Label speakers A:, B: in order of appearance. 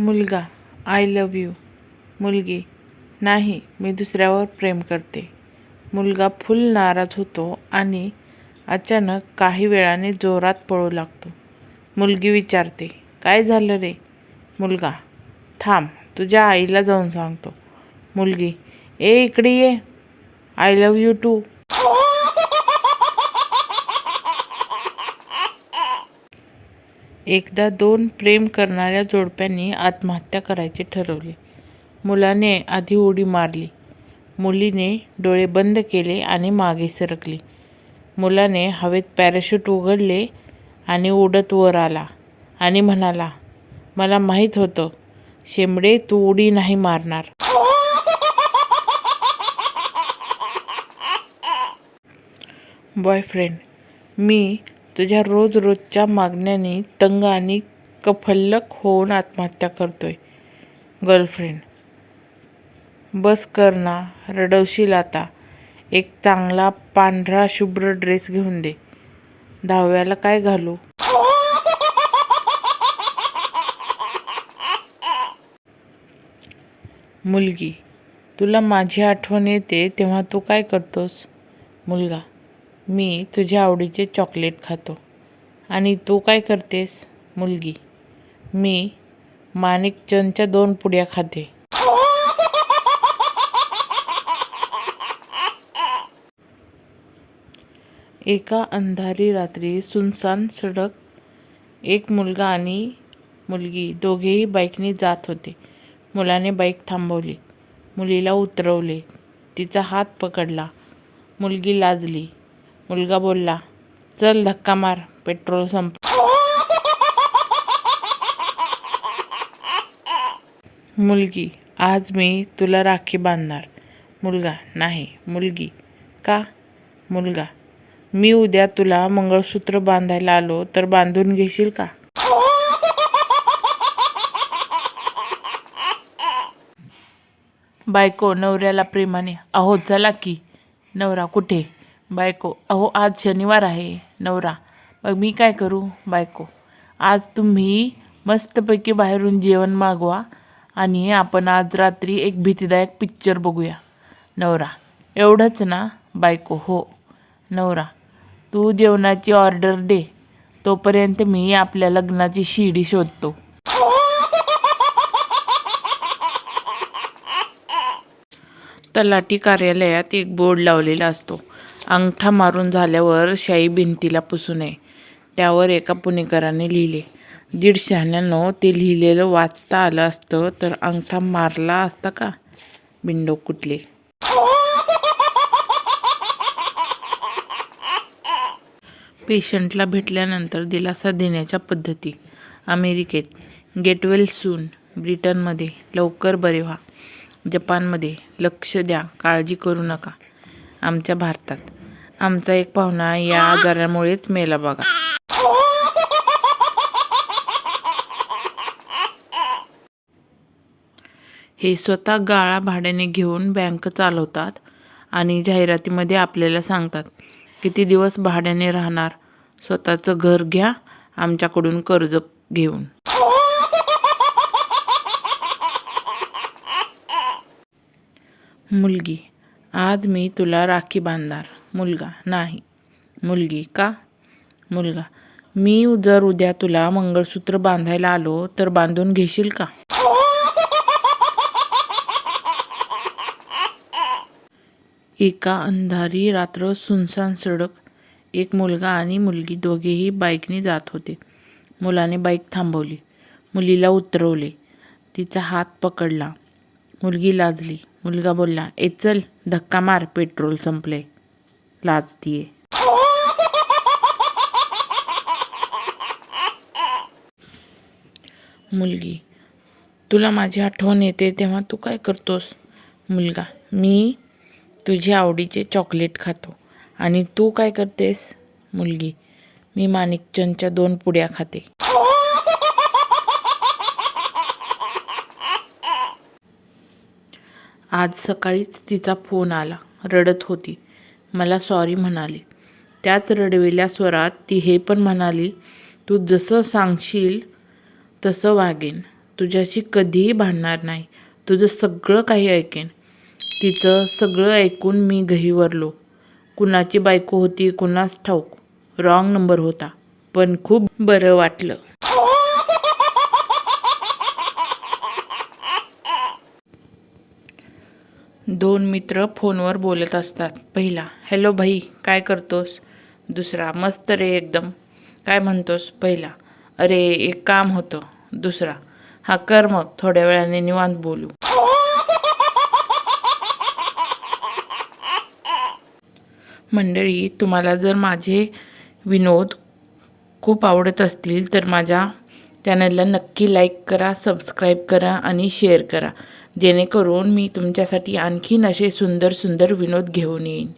A: मुलगा I love you मुलगी नाही मी दुसऱ्यावर प्रेम करते. मुलगा फुल नाराज होतो आणि अचानक काही वेळाने जोरात पळू लागतो. मुलगी विचारते काय झालं रे? मुलगा थांब तुझ्या आईला जाऊन सांगतो. मुलगी ए इकडे ये. आय लव यू टू एकदा दोन प्रेम करणाऱ्या जोडप्यांनी आत्महत्या करायचे ठरवले. मुलाने आधी उडी मारली. मुलीने डोळे बंद केले आणि मागे सरकली. मुलाने हवेत पॅराशूट उघडले आणि उडत वर आला आणि म्हणाला मला माहीत होतं शेंबडे तू उडी नाही मारणार. बॉयफ्रेंड मी तुझ्या रोज रोजच्या मागण्याने तंग आणि कफल्लक होऊन आत्महत्या करतोय. गर्लफ्रेंड. बस कर ना रडवशील आता. एक चांगला पांढरा शुभ्र ड्रेस घेऊन दे. दहाव्याला काय घालू? मुलगी. तुला माझी आठवण येते तेव्हा तू काय करतोस? मुलगा. मी तुझ्या आवडीचे चॉकलेट खातो. आणि तू काय करतेस मुलगी? मी माणिकचंदच्या दोन पुड्या खाते. एका अंधारी रात्री सुनसान सडक एक मुलगा आणि मुलगी दोघेही बाईकने जात होते. मुलाने बाईक थांबवली. मुलीला उतरवले. तिचा हात पकडला. मुलगी लाजली. मुलगा बोलला चल धक्का मार पेट्रोल संप. मुलगी आज मी तुला राखी बांधणार. मुलगा नाही. मुलगी का? मुलगा मी उद्या तुला मंगळसूत्र बांधायला आलो तर बांधून घेशील का? बायको नवऱ्याला प्रेमाने अहो चला की. नवरा कुठे? बायको. अहो आज शनिवार आहे नवरा. मग मी काय करू? बायको. आज तुम्ही मस्तपैकी बाहेरून जेवण मागवा आणि आपण आज रात्री एक भीतीदायक पिक्चर बघूया. नवरा. एवढंच ना बायको? हो. नवरा. तू जेवणाची ऑर्डर दे. तोपर्यंत मी आपल्या लग्नाची शिडी शोधतो. तलाठी कार्यालयात एक बोर्ड लावलेला असतो. अंगठा मारून झाल्यावर शाई भिंतीला पुसू नये. त्यावर एका पुणेकराने लिहिले. दीड शहाण्यांनो ते लिहिलेलं वाचता आलं असतं तर अंगठा मारला असता का? बिंडो कुठले? पेशंटला भेटल्यानंतर दिलासा देण्याच्या पद्धती. अमेरिकेत. Get well soon. ब्रिटनमध्ये. लवकर बरे व्हा. जपानमध्ये. लक्ष द्या. काळजी करू नका. आमच्या भारतात. आमचा एक पाहुणा या आजारामुळेच मेला बघा. हे स्वतः गाळा भाड्याने घेऊन बँक चालवतात आणि जाहिरातीमध्ये आपल्याला सांगतात किती दिवस भाड्याने राहणार? स्वतःचं घर घ्या आमच्याकडून कर्ज घेऊन. मुलगी आज मी तुला राखी बांधणार. मुलगा. नाही. मुलगी. का? मुलगा. मी जर उद्या तुला मंगळसूत्र बांधायला आलो तर बांधून घेशील का? एका अंधारी रात्र सुनसान सडक. एक मुलगा आणि मुलगी दोघेही बाईकने जात होते. मुलाने बाईक थांबवली. मुलीला उतरवले. तिचा हात पकडला. मुलगी लाजली. मुलगा बोलला ए चल धक्का मार पेट्रोल संपले. लाजतीये. मुलगी तुला माझी आठवण येते तेव्हा तू काय करतोस? मुलगा मी तुझी आवडीचे चॉकलेट खातो. आणि तू काय करतेस? मुलगी मी माणिकचंदच्या दोन पुड्या खाते. आज सकाळीच तिचा फोन आला. रडत होती. मला सॉरी म्हणाली. त्याच रडवेल्या स्वरात ती हे पण म्हणाली तू जसं सांगशील तसं वागेन. तुझ्याशी कधीही भांडणार नाही. तुझं सगळं काही ऐकेन. तिचं सगळं ऐकून मी गहीवरलो कुणाची बायको होती कुणास ठाऊक. रॉंग नंबर होता. पण खूप बरं वाटलं. दोन मित्र फोनवर बोलत असतात. पहिला हॅलो भाई काय करतोस? दुसरा मस्त रे एकदम. काय म्हणतोस? पहिला अरे एक काम होतं. दुसरा हा कर मग थोड्या वेळाने निवांत बोलू. मंडळी तुम्हाला जर माझे विनोद खूप आवडत असतील तर माझ्या चॅनलला नक्की लाईक करा सबस्क्राईब करा आणि शेअर करा. जेणेकरून मी तुमच्यासाठी आणखीन असे सुंदर सुंदर विनोद घेऊन येईन.